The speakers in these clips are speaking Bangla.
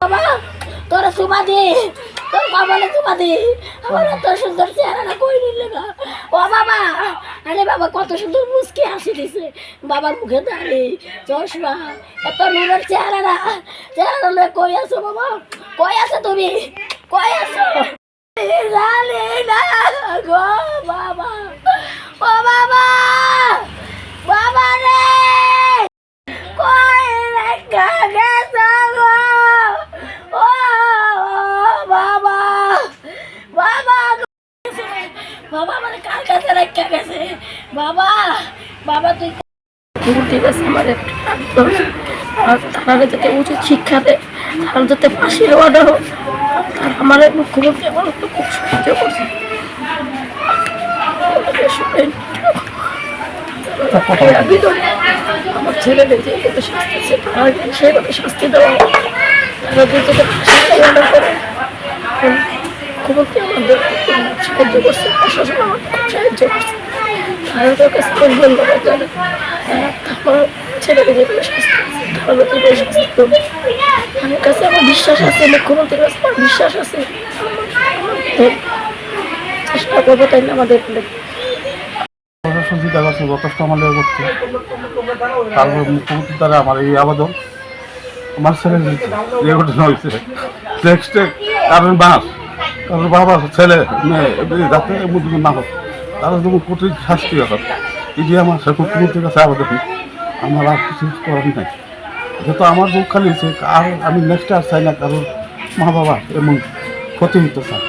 বাবা, তোর সুমা দি, তোর কপালে সুমা দি। আমার এত সুন্দর চেহারাটা কই নিল গা ও বাবা, আরে বাবা, কত সুন্দর মুসকি হাসি দিছে। বাবার মুখে দাঁড়ি, চশমা, এত নুরের চেহারাটা। চেহারা কই আছো বাবা? কই আছো তুমি কই আছো জানি না গো বাবা ও বাবা বাবা রে কই রেখা গেছো গো ও বাবা বাবা গো। বাবা মানে কার কাছে রেখা গেছে? বাবা বাবা, তুই ঠিক আছে আমার তারা যাতে উচিত শিক্ষা দেয় যাতে ফাঁসির অর্ডার হোক আমার মুখ্যমন্ত্রী আমার খুব সাহায্য করছে। আমার ছেলেদের যেভাবে শাস্তি আছে তারা শাস্তি দেওয়া। তারা ফাঁসির অর্ডার করে মুখ্যমন্ত্রী আমাদের সাহায্য করছে, প্রশাসন খুব সাহায্য করছে। তাদের কাছে অনেক ধন্যবাদ আমার ছেলেকে যেভাবে শাস্তি দিচ্ছে তারা শাস্তি আমার কাছে আমার বিশ্বাস আছে মুখ্যমন্ত্রীর কাছে আমার বিশ্বাস আছে। আমাদের চেষ্টা করব তাই না আমাদের প্রশাসন করছে তারপর মুখ্যমন্ত্রী দ্বারা আমার এই আবেদন, আমার ছেলে যে ঘটনা নেক্সটে কারণ বাস কারণ বাবা ছেলে। মেয়ে যাতে মুদ্র না হোক তারা যেমন কঠিন শাস্তি হয় এই আমার মুখ্যমন্ত্রীর কাছে আবেদন আমার আর কিছু করার নাই। যেহেতু আমার বুক খালি হয়েছে, আর আমি নেক্সট আর চাই না কারোর মা বাবা এমন ক্ষতি হইতে চাই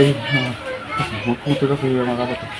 এই মুখ্যমন্ত্রীর কাছে আমার আবেদন